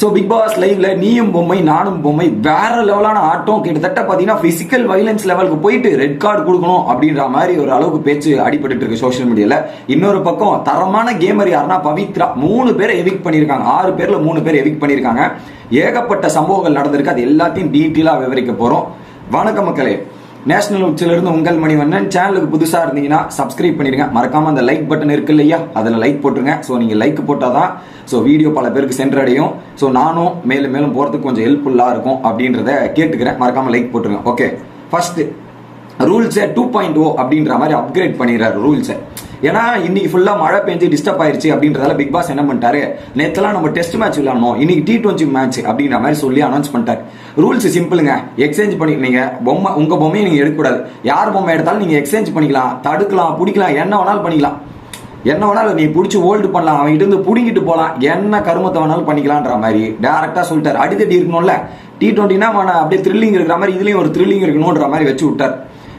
So big pass லைவ்ல நீயும் பொம்மை நானும் பொம்மை வேற லெவலான ஆட்டம் கிட்டத்தட்ட பார்த்தீங்கன்னா பிசிக்கல் வைலன்ஸ் லெவலுக்கு போயிட்டு ரெட் கார்டு கொடுக்கணும் அப்படின்ற மாதிரி ஒரு அளவுக்கு பேச்சு அடிபட்டு இருக்கு சோஷியல் மீடியால இன்னொரு பக்கம் தரமான கேமர் யாருன்னா பவித்ரா. மூணு பேரை எவிக் பண்ணியிருக்காங்க ஆறு பேர்ல மூணு பேர் எவிக் பண்ணியிருக்காங்க ஏகப்பட்ட சம்பவங்கள் நடந்திருக்கு. அது எல்லாத்தையும் டீட்டெயிலாக விவரிக்க போறோம். வணக்கம் மக்களே. நேஷனல் உச்சிலிருந்து உங்கள் மணிவண்ணன் சேனலுக்கு புதுசாக இருந்தீங்கன்னா சப்ஸ்கிரைப் பண்ணிடுங்க. மறக்காமல் அந்த லைக் பட்டன் இருக்கு இல்லையா? அதில் லைக் போட்டுருங்க. ஸோ நீங்கள் லைக் போட்டாதான் ஸோ வீடியோ பல பேருக்கு சென்றடையும். ஸோ நானும் மேலும் மேலும் போகிறதுக்கு கொஞ்சம் ஹெல்ப்ஃபுல்லாக இருக்கும் அப்படின்றத கேட்டுக்கிறேன். மறக்காமல் லைக் போட்டுருங்க. ஓகே ஃபஸ்ட்டு ரூல்ஸை டூ பாயிண்ட் ஓ அப்படின்ற மாதிரி அப்கிரேட் பண்ணிடுறாரு ரூல்ஸை ஏன்னா இன்னைக்கு ஃபுல்லாக மழை பெஞ்சு டிஸ்டர்ப் ஆயிருச்சு அப்படின்றதால பிக் பாஸ் என்ன பண்ணிட்டாரு? நேற்றுலாம் நம்ம டெஸ்ட் மேட்ச் விளையாடணும். இன்னைக்கு டி டுவெண்ட்டி மேட்ச் அப்படின்ற மாதிரி சொல்லி அனௌன்ஸ் பண்ணிட்டாரு. ரூல்ஸ் சிம்பிளுங்க எக்ஸ்சேஞ்ச் பண்ணி பொம்மை உங்கள் பொம்மையை நீங்கள் எடுக்கக்கூடாது. யார் பொம்மை எடுத்தாலும் நீங்கள் எக்ஸ்சேஞ்ச் பண்ணிக்கலாம். தடுக்கலாம் பிடிக்கலாம் என்ன வேணாலும் பண்ணிக்கலாம். என்ன வேணாலும் நீ பிடிச்சி ஹோல்டு பண்ணலாம். அவன் இருந்து பிடிங்கிட்டு போகலாம் என்ன கருமத்தை வேணாலும் பண்ணிக்கலான்ற மாதிரி. டேரெக்டாக சொல்லிட்டார். அடித்தடி இருக்கணும்ல. டி டுவெண்ட்டினா அப்படியே த்ரில்லிங் இருக்கிற மாதிரி இதுலேயும் ஒரு த்ரில்லிங் இருக்கணும்ன்ற மாதிரி வச்சு விட்டார்.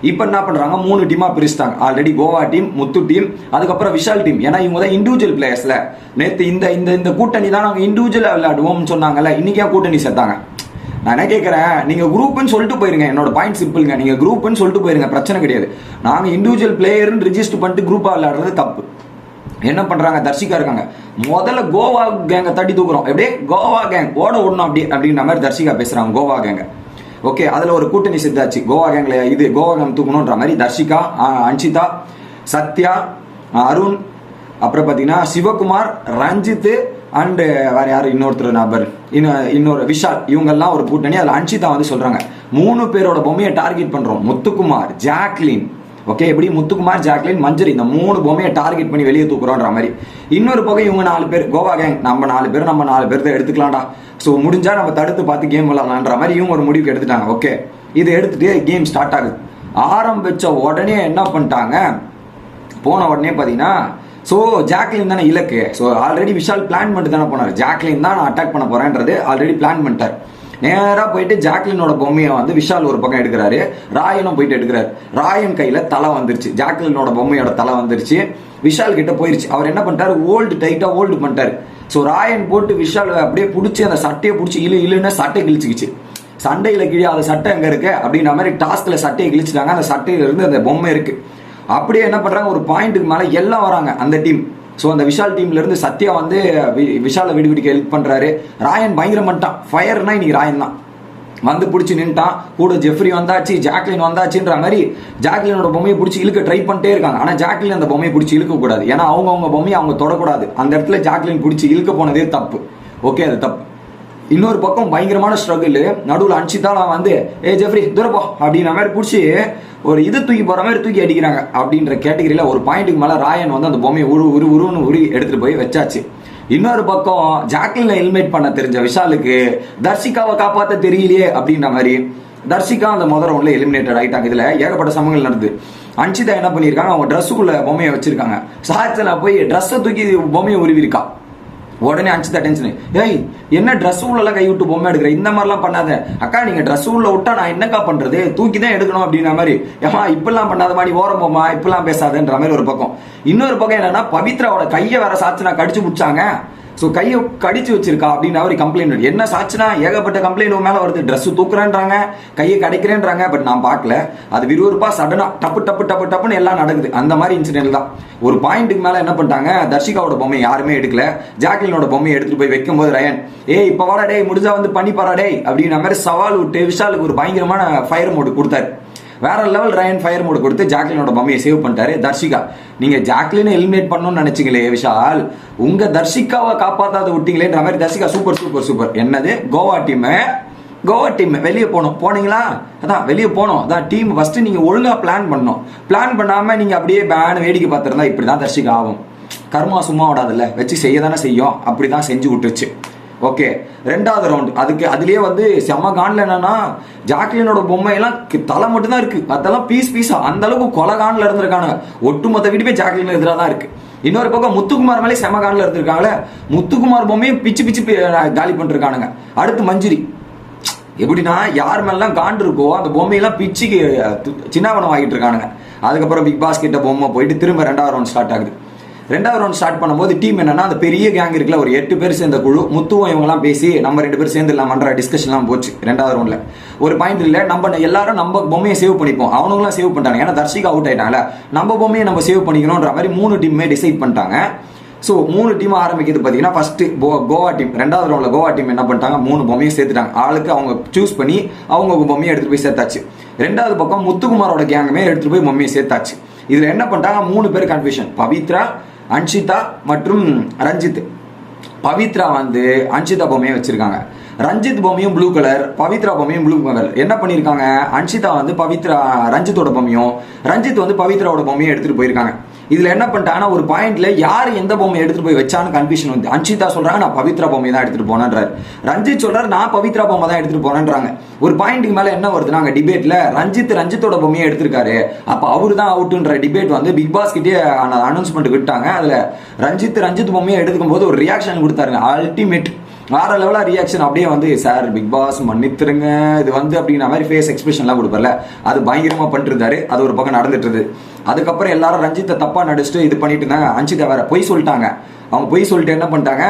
இப்போ என்ன பண்ணுறாங்க மூணு டீமாக பிரிச்சுட்டாங்க. Already Goa team Muthu team அதுக்கப்புறம் விஷால் டீம் ஏன்னா இவங்க தான் இண்டிவிஜுவல் பிளேயர்ஸில் நேற்று இந்த இந்த இந்த கூட்டணி தான் நாங்கள் இண்டிவிஜுவலாக விளையாடுவோம்னு சொன்னாங்கல்ல. இன்னைக்கு கூட்டணி சேர்த்தாங்க? நான் என்ன கேட்குறேன் நீங்கள் குரூப்னு சொல்லிட்டு போயிருங்க. என்னோட பாயிண்ட் சிம்பிள்ங்க நீங்கள் குரூப்னு சொல்லிட்டு போயிருங்க. பிரச்சனை கிடையாது. நாங்கள் இண்டிவிஜுவல் பிளேயர்னு ரிஜிஸ்டர் பண்ணிட்டு குரூப்பாக விளையாடுறது தப்பு. என்ன பண்ணுறாங்க தர்ஷிகா இருக்காங்க. முதல்ல கோவா கேங்கை தட்டி தூக்குறோம். எப்படியே? கோவா கேங் ஓட ஓடணும் அப்படி அப்படின்ற மாதிரி தர்ஷிகா பேசுகிறாங்க கோவா கேங்க ஓகே அதில் ஒரு கூட்டணி சித்தாச்சு கோவா கேங்கில் இது கோவா கேங் தூக்கணுன்ற மாதிரி தர்ஷிகா ஆஹ், அன்ஷிதா சத்யா அருண் அப்புறம் பார்த்தீங்கன்னா சிவகுமார் ரஞ்சித்து அண்டு uh, வேற யார்? இன்னொருத்தர் நபர். இன்னும் இன்னொரு விஷால். இவங்கெல்லாம் ஒரு கூட்டணி. அதில் அன்ஷிதா வந்து சொல்றாங்க. மூணு பேரோட பொம்மையை டார்கெட் பண்றோம். முத்துக்குமார் ஜாக்லின். ஓகே எப்படி? முத்துக்குமார் ஜாக்லின் மஞ்சரி. இந்த மூணு பொம்மையை டார்கெட் பண்ணி வெளியே தூக்குறோன்ற மாதிரி. இன்னொரு பக்கம் இவங்க நாலு பேர். கோவா கேங் நம்ம நாலு பேர் நம்ம நாலு பேர் தான் எடுத்துக்கலாம்டா. ஸோ முடிஞ்சா நம்ம தடுத்து பார்த்து கேம் விளாட்லான்ற மாதிரி இவங்க ஒரு முடிவுக்கு எடுத்துட்டாங்க. ஓகே இதை எடுத்துட்டு கேம் ஸ்டார்ட் ஆகுது. ஆரம்பிச்ச உடனே என்ன பண்ணிட்டாங்க? போன உடனே பார்த்தீங்கன்னா ஸோ ஜாக்லின் தானே இலக்கு. ஸோ ஆல்ரெடி விஷால் பிளான் பண்ணிட்டு தானே போனார். ஜாக்லின் தான் நான் அட்டாக் பண்ண போறேன்றது ஆல்ரெடி பிளான் பண்ணிட்டார். நேராக போயிட்டு ஜாக்லினோட பொம்மையை வந்து விஷால் ஒரு பக்கம் எடுக்கிறாரு. ராயனும் போயிட்டு எடுக்கிறாரு. ராயன் கையில் தலை வந்துருச்சு. ஜாக்லினோட பொம்மையோட தலை வந்துருச்சு. விஷால் கிட்ட போயிருச்சு. அவர் என்ன பண்ணிட்டாரு? ஓல்டு டைட்டாக ஓல்டு பண்ணிட்டாரு. ஸோ ராயன் போட்டு விஷால் அப்படியே பிடிச்சி அந்த சட்டையை பிடிச்சி இழு இழுன்னு சட்டை கிழிச்சிக்கிச்சு. சண்டையில் கிழி கிழியாத சட்டை எங்கே இருக்கு? அப்படின்ற மாதிரி டாஸ்கில் சட்டையை கிழிச்சிட்டாங்க. அந்த சட்டையில இருந்து அந்த பொம்மை இருக்குது அப்படியே என்ன பண்ணுறாங்க ஒரு பாயிண்ட்டுக்கு மேலே எல்லாம் வராங்க அந்த டீம் ஸோ அந்த விஷால் டீம்லேருந்து சத்யா வந்து வி- விஷாலை விடுவிடிக்க ஹெல்ப் பண்ணுறாரு ராயன் பயங்கரம் பண்ணிட்டான் ஃபயர்னா இன்னைக்கு ராயன் தான். வந்து பிடிச்சி நின்ட்டான் கூட ஜெஃப்ரி வந்தாச்சு ஜாக்லின் வந்தாச்சுன்ற மாதிரி ஜாக்லினோட பொம்மையை பிடிச்சி இழுக்க ட்ரை பண்ணிட்டே இருக்காங்க. ஆனால் ஜாக்லின் அந்த பொம்மையை பிடிச்சி இழுக்கக்கூடாது ஏன்னா அவங்க அவங்க பொம்மையை அவங்க தொடக்கூடாது. அந்த இடத்துல ஜாக்லின் பிடிச்சி இழுக்க போனதே தப்பு. ஓகே அது தப்பு. இன்னொரு பக்கம் பயங்கரமான ஸ்ட்ரகிள் நடுவில் அன்ஷிதாலாம் வந்து ஏ ஜெஃப்ரி தூரப்போ அப்படின்ற மாதிரி பிடிச்சி ஒரு இது தூக்கி போற மாதிரி தூக்கி அடிக்கிறாங்க அப்படின்ற கேட்டகரியில ஒரு பாயிண்ட்டுக்கு மேல ராயன் வந்து அந்த பொம்மையை உரு உரு உருன்னு உரி எடுத்துட்டு போய் வச்சாச்சு. இன்னொரு பக்கம் ஜாக்லினை ஹெல்மெட் பண்ண தெரிஞ்ச விஷாலுக்கு தர்ஷிகாவை காப்பாற்ற தெரியலையே அப்படின்ற மாதிரி தர்ஷிகா அந்த முதல் ரவுண்ட்ல எலிமினேட்டட் ஆயிட்டாங்க. இதுல ஏகப்பட்ட சமங்கள் நடந்து. அன்ஷிதா என்ன பண்ணியிருக்காங்க? அவங்க ட்ரெஸ்ஸுக்குள்ள பொம்மையை வச்சிருக்காங்க. சாயத்துல போய் ட்ரெஸ்ஸை தூக்கி பொம்மையை உருவிருக்கா. உடனே அஞ்சு டென்ஷன் ஏய் என்ன ட்ரெஸ் உள்ளலாம் கை விட்டு பொம்மை எடுக்கிற? இந்த மாதிரிலாம் பண்ணாத. அக்கா நீங்க ட்ரெஸ் உள்ள விட்டா நான் என்னக்கா பண்றது? தூக்கி தான் எடுக்கணும் அப்படின்ற மாதிரி. ஏமா இப்பெல்லாம் பண்ணாத மாதிரி ஓரம் போமா இப்பெல்லாம் பேசாதன்ற மாதிரி ஒரு பக்கம். இன்னொரு பக்கம் என்னன்னா பவித்ராவோட கையை வேற சாட்சி கடிச்சு முடிச்சாங்க ஸோ கையை கடிச்சு வச்சிருக்கா அப்படின்னு அவர் கம்ப்ளைண்ட் என்ன சாட்சினா ஏகப்பட்ட கம்ப்ளைண்ட் மேலே வருது. ட்ரெஸ் தூக்குறேன்றாங்க கையை கடைக்கிறேன்றாங்க பட் நான் பார்க்கல. அது விறுவிறுப்பா சடனாக டப்பு டப்பு டப்பு டப்புன்னு எல்லாம் நடக்குது. அந்த மாதிரி இன்சிடென்ட் தான். ஒரு பாயிண்ட்டுக்கு மேலே என்ன பண்ணிட்டாங்க தர்ஷிகாவோட பொம்மை யாருமே எடுக்கல. ஜாக்லினோட பொம்மையை எடுத்துட்டு போய் வைக்கும்போது ரயன் ஏய் இப்போ வாடா டே முடிஞ்சா வந்து பண்ணி பாரா டே அப்படின்ற மாதிரி சவால் விட்டு விஷாலுக்கு ஒரு பயங்கரமான ஃபயர் மோடு கொடுத்தாரு. வேற லெவல் ரயன் ஃபயர் மோடு கொடுத்து ஜாக்லினோட பொம்மையை சேவ் பண்ணிட்டாரு. தர்ஷிகா நீங்க ஜாக்லினை எலிமினேட் பண்ணணும்னு நினைச்சீங்களே விஷால் உங்க தர்ஷிகாவை காப்பாத்தாத விட்டீங்களேன்ற மாதிரி தர்ஷிகா சூப்பர் சூப்பர் சூப்பர் என்னது? கோவா டீம் கோவா டீம் வெளியே போனோம் போனீங்களா? அதான் வெளியே போனோம் அதான் டீம் ஃபர்ஸ்ட் நீங்க ஒழுங்கா பிளான் பண்ணணும். பிளான் பண்ணாம நீங்க அப்படியே பேன் வேடிக்கை பார்த்துருந்தா இப்படிதான் தர்ஷிகா ஆகும். கர்மா சும்மா விடாதுல்ல. வச்சு செய்ய தானே செய்யும். அப்படிதான் செஞ்சு விட்டுருச்சு. ஓகே ரெண்டாவது ரவுண்ட் அதுக்கு அதுலேயே வந்து செம்ம கான்ல என்னன்னா ஜாக்லினோட பொம்மையெல்லாம் கி- தலை மட்டும் தான் இருக்கு. அதெல்லாம் பீஸ் பீஸா அந்த அளவுக்கு கொலை கான்ல இருந்திருக்காங்க. ஒட்டுமொத்த வீடுமே ஜாக்லின் எதிராக தான் இருக்கு. இன்னொரு பக்கம் முத்துக்குமார் மேலே செம கான்ல இருந்திருக்காங்களே முத்துக்குமார் பொம்மையும் பிச்சு பிச்சு காலி பண்ணிருக்கானுங்க. அடுத்து மஞ்சுரி. எப்படின்னா யார் மேலாம் காண்டு இருக்கோ அந்த பொம்மையெல்லாம் பிச்சுக்கு து- ஆகிட்டு இருக்கானுங்க. அதுக்கப்புறம் பிக் பாஸ் கிட்ட பொம்மை போயிட்டு திரும்ப ரெண்டாவது ரவுண்ட் ஸ்டார்ட் ஆகுது. ரெண்டாவது ரவுண்ட் ஸ்டார்ட் பண்ணும்போது டீம் என்னன்னா அந்த பெரிய கேங் இருக்குல்ல ஒரு எட்டு பேர் சேர்ந்த குழு முத்துவும் இவங்கலாம் பேசி நம்ம ரெண்டு பேர் சேர்ந்துடலாம்ன்ற டிஸ்கஷன்லாம் போச்சு ரெண்டாவது ரவுண்ட்ல ஒரு பாயிண்ட் இல்லை நம்ம எல்லாரும் நம்ம பொம்மையை சேவ் பண்ணிப்போம். அவனுங்களாம் சேவ் பண்ணிட்டாங்க ஏன்னா தர்ஷிகா அவுட் ஆயிட்டாங்கல்ல. நம்ம பொம்மையை நம்ம சேவ் பண்ணிக்கணும்ன்ற மாதிரி மூணு டீமே டிசைட் பண்ணிட்டாங்க. ஸோ மூணு டீம் ஆரம்பிக்கிறது பார்த்தீங்கன்னா ஃபர்ஸ்ட் கோவா டீம் ரெண்டாவது ரவுண்டில் கோவா டீம் என்ன பண்ணிட்டாங்க? மூணு பொம்மையை சேர்த்துட்டாங்க. ஆளுக்கு அவங்க சூஸ் பண்ணி அவங்க பொம்மையை எடுத்துகிட்டு போய் சேர்த்தாச்சு. ரெண்டாவது பக்கம் முத்துக்குமாரோட கேங்குமே எடுத்துகிட்டு போய் பொம்மையை சேர்த்தாச்சு. இதில் என்ன பண்ணிட்டாங்க? மூணு பேர் கன்ஃபியூஷன் பவித்ரா அன்ஷிதா மற்றும் ரஞ்சித். பவித்ரா வந்து அன்ஷிதா பொம்மையை வச்சிருக்காங்க. ரஞ்சித் பொம்மையும் ப்ளூ கலர் பவித்ரா பொம்மையும் ப்ளூ கலர் என்ன பண்ணியிருக்காங்க? அன்ஷிதா வந்து பவித்ரா ரஞ்சித்தோட பொம்மையும் ரஞ்சித் வந்து பவித்ராவோட பொம்மையும் எடுத்துகிட்டு போயிருக்காங்க. இதுல என்ன பண்ணிட்டாங்கன்னா ஒரு பாயிண்ட்ல யார் எந்த பொம்மை எடுத்துட்டு போய் வச்சான்னு கன்ஃபியூஷன் வந்து அன்ஷிதா சொல்றாங்க நான் பவித்ரா பொம்மை தான் எடுத்துட்டு போனேன்றாரு. ரஞ்சித் சொல்றாரு நான் பவித்ரா பொம்மை தான் எடுத்துட்டு போனேன்றாங்க. ஒரு பாயிண்ட்டுக்கு மேல என்ன வருது நாங்க டிபேட்ல ரஞ்சித் ரஞ்சித்தோட பொம்மையை எடுத்திருக்காரு. அப்ப அவரு தான் அவுட்டுன்ற டிபேட் வந்து பிக் பாஸ் கிட்டே அனௌன்ஸ்மெண்ட் விட்டாங்க. அதுல ரஞ்சித் ரஞ்சித் பொம்மையை எடுக்கும் போது ஒரு ரியாக்ஷன் கொடுத்தாருங்க. அல்டிமேட் வேற லெவலாக ரியாக்ஷன் அப்படியே வந்து சார் பிக் பாஸ் மன்னித்துருங்க. இது வந்து அப்படிங்கிற மாதிரி ஃபேஸ் எக்ஸ்பிரஷன்லாம் கொடுப்பார்ல. அது பயங்கரமா பண்ணிட்டு இருந்தாரு அது ஒரு பக்கம் நடந்துட்டு இருந்தது அதுக்கப்புறம் எல்லாரும் ரஞ்சித்தை தப்பா நடிச்சுட்டு இது பண்ணிட்டு இருந்தாங்க. அஞ்சிதா வேற பொய் சொல்லிட்டாங்க. அவங்க பொய் சொல்லிட்டு என்ன பண்ணிட்டாங்க?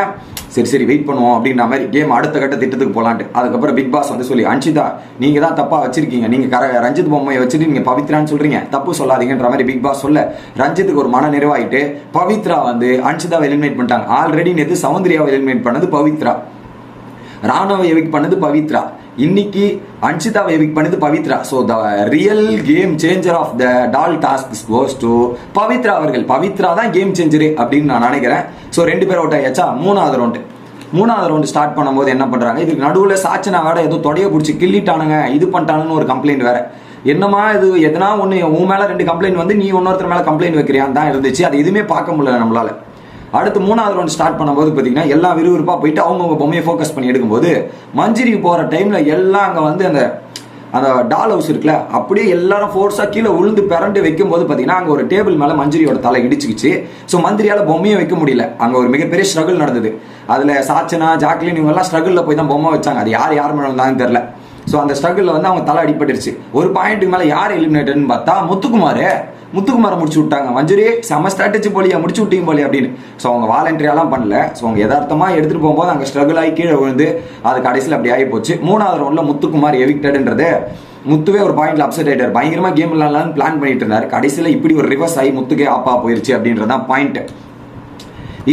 சரி சரி வெயிட் பண்ணுவோம் அப்படின்ற மாதிரி கேம் அடுத்த கட்ட திட்டத்துக்கு போகலான்ட்டு அதுக்கப்புறம் பிக் பாஸ் வந்து சொல்லி அன்ஷிதா நீங்க தான் தப்பா வச்சிருக்கீங்க. நீங்க கர ரஞ்சித் பொம்மையை வச்சுட்டு நீங்க பவித்ரான்னு சொல்றீங்க. தப்பு சொல்லாதீங்கன்ற மாதிரி பிக் பாஸ் சொல்ல ரஞ்சித்துக்கு ஒரு மன நிறைவாயிட்டு பவித்ரா வந்து அன்ஷிதாவை எலிமினேட் பண்ணிட்டாங்க. ஆல்ரெடி நேற்று சௌந்தர்யாவை எலிமினேட் பண்ணது பவித்ரா. ராணுவ எவிக் பண்ணது பவித்ரா. இன்னைக்கு அன்ஷிதாவை எவிக் பண்ணது Pavithra. So the real game changer of the doll task goes to Pavithra அவர்கள். பவித்ரா தான் கேம் சேஞ்சரு அப்படின்னு நான் நினைக்கிறேன். ஸோ ரெண்டு பேர் அவுட் ஆயாச்சா? மூணாவது ரவுண்டு மூணாவது ரவுண்டு ஸ்டார்ட் பண்ணும்போது என்ன பண்ணுறாங்க இதுக்கு நடுவில் சாச்சனா வேற ஏதோ தொடைய பிடிச்சி கிள்ளிட்டானுங்க. இது பண்ணிட்டானுன்னு ஒரு கம்ப்ளைண்ட் வேற. என்னமா இது? எதனா ஒன்று உன் மேலே ரெண்டு கம்ப்ளைண்ட் வந்து நீ இன்னொருத்தர் மேலே கம்ப்ளைண்ட் வைக்கிறியான் தான் இருந்துச்சு. அது எதுவுமே பார்க்க முடியல நம்மளால. அடுத்து மூணாவது ரவுண்ட் ஸ்டார்ட் பண்ணும்போது பார்த்தீங்கன்னா எல்லாம் விறுவிறுப்பாக போயிட்டு அவங்கவுங்க பொம்மையை ஃபோக்கஸ் பண்ணி எடுக்கும்போது மஞ்சிரிக்கு போகிற டைமில் எல்லாம் அங்கே வந்து அந்த அந்த டால் ஹவுஸ் இருக்குல்ல அப்படியே எல்லாரும் ஃபோர்ஸாக கீழே உளுந்து பிறண்டு வைக்கும்போது பார்த்தீங்கன்னா அங்கே ஒரு டேபிள் மேலே மஞ்சிரியோட தலை இடிச்சுக்கிச்சு. ஸோ மந்திரியால் பொம்மையை வைக்க முடியல. அங்கே ஒரு மிகப்பெரிய ஸ்ட்ரகிள் நடந்தது. அதில் சாச்சனா ஜாக்லின் இவங்கெல்லாம் ஸ்ட்ரகிளில் போய் தான் பொம்மை வச்சாங்க. அது யார் யார் மேலே வந்தாங்கன்னு தெரில ஸோ அந்த ஸ்ட்ரகிளில் வந்து அவங்க தலை அடிபட்டுருச்சு. ஒரு பாயிண்ட்டுக்கு மேலே யார் எலிமினேட்டட்னு பார்த்தா முத்துக்குமார். முத்துக்குமாரை முடிச்சு விட்டாங்க. மஞ்சுரி செம ஸ்ட்ராட்டஜி போலியா முடிச்சு விட்டீங்க போலியா அப்படின்னு. ஸோ அவங்க வாலண்டியெல்லாம் பண்ணல. ஸோ அவங்க யதார்த்தமாக எடுத்துகிட்டு போகும்போது அங்கே ஸ்ட்ரகிள் ஆகி கீழே விழுந்து அது கடைசியில் அப்படி ஆகி போச்சு. மூணாவது ரவுண்டில் முத்துக்குமார் எவிக்டடுன்றது முத்துவே ஒரு பாயிண்ட்ல அப்செட் ஆயிட்டார். பயங்கரமா கேம் விளாட்லான்னு பிளான் பண்ணிட்டு இருந்தார். கடைசியில் இப்படி ஒரு ரிவர்ஸ் ஆகி முத்துக்கே ஆப்பா போயிருச்சு அப்படின்றதான் பாயிண்ட்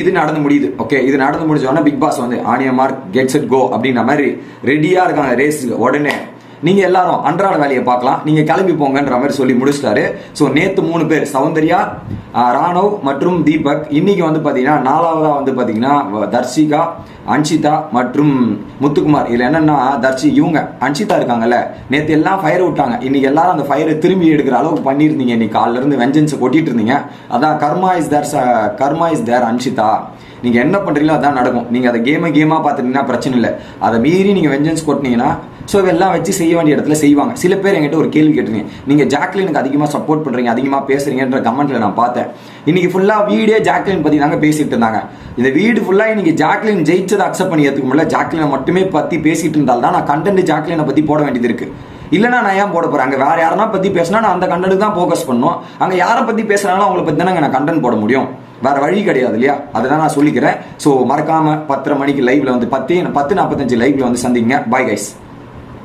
இது நடந்து முடியுது. ஓகே இது நடந்து முடிஞ்சோடனே பிக் பாஸ் வந்து on your mark get set go அப்படின்ற மாதிரி ரெடியாக இருக்காங்க. ரேஸ் உடனே நீங்க எல்லாரும் அன்றாட வேலையை பார்க்கலாம். நீங்க கிளம்பி போங்கன்ற மாதிரி சொல்லி முடிச்சிட்டாரு. ஸோ நேத்து மூணு பேர் சௌந்தர்யா ராணவ் மற்றும் தீபக். இன்னைக்கு வந்து பாத்தீங்கன்னா நாலாவதா வந்து பாத்தீங்கன்னா தர்ஷிகா அன்ஷிதா மற்றும் முத்துக்குமார். இதுல என்னன்னா தர்ஷி இவங்க அன்ஷிதா இருக்காங்கல்ல நேத்து எல்லாம் ஃபயர் விட்டாங்க. இன்னைக்கு எல்லாரும் அந்த ஃபயரை திரும்பி எடுக்கிற அளவுக்கு பண்ணியிருந்தீங்க. இன்னைக்கு காலைல இருந்து வெஞ்சன்ஸை கொட்டிட்டு இருந்தீங்க. அதான் karma is there karma is there Anshitha. நீங்க என்ன பண்றீங்களோ அதான் நடக்கும். நீங்க அதை கேமை கேமா பார்த்துட்டீங்கன்னா பிரச்சனை இல்லை. அதை மீறி நீங்க வெஞ்சன்ஸ் கொட்டினீங்கன்னா ஸோ இதெல்லாம் வச்சு செய்ய வேண்டிய இடத்துல செய்வாங்க. சில பேர் என்கிட்ட ஒரு கேள்வி கேட்டுருங்க நீங்க ஜாக்லினுக்கு அதிகமா சப்போர்ட் பண்றீங்க அதிகமா பேசுறீங்கன்ற கமெண்ட்ல நான் பார்த்தேன். இன்னைக்கு ஃபுல்லா வீடே ஜாக்லின் பத்தி தாங்க பேசிட்டு இருந்தாங்க. இந்த வீடு ஃபுல்லா இன்றைக்கி ஜாக்லின் ஜெயிச்சதை அக்செப்ட் பண்ணி ஏத்துக்க முடியல. ஜாக்லினை மட்டுமே பத்தி பேசிட்டு இருந்தால் தான் நான் கண்டென்ட் ஜாக்லினை பத்தி போட வேண்டியது இருக்கு. இல்லைனா நான் ஏன் போட போறேன்? அங்க வேற யாரனா பத்தி பேசினா நான் அந்த கண்டென்ட் தான் ஃபோக்கஸ் பண்ணும். அங்க யாரை பத்தி பேசுறாங்களோ அவங்கள பத்தி தானே நான் கண்டென்ட் போட முடியும். வேற வழி கிடையாது இல்லையா? அதை நான் சொல்லிக்கிறேன். ஸோ மறக்காம பத்தரை மணிக்கு லைவ்ல வந்து பத்து பத்து நாற்பத்தஞ்சு லைவ்ல வந்து சந்திங்க. Bye guys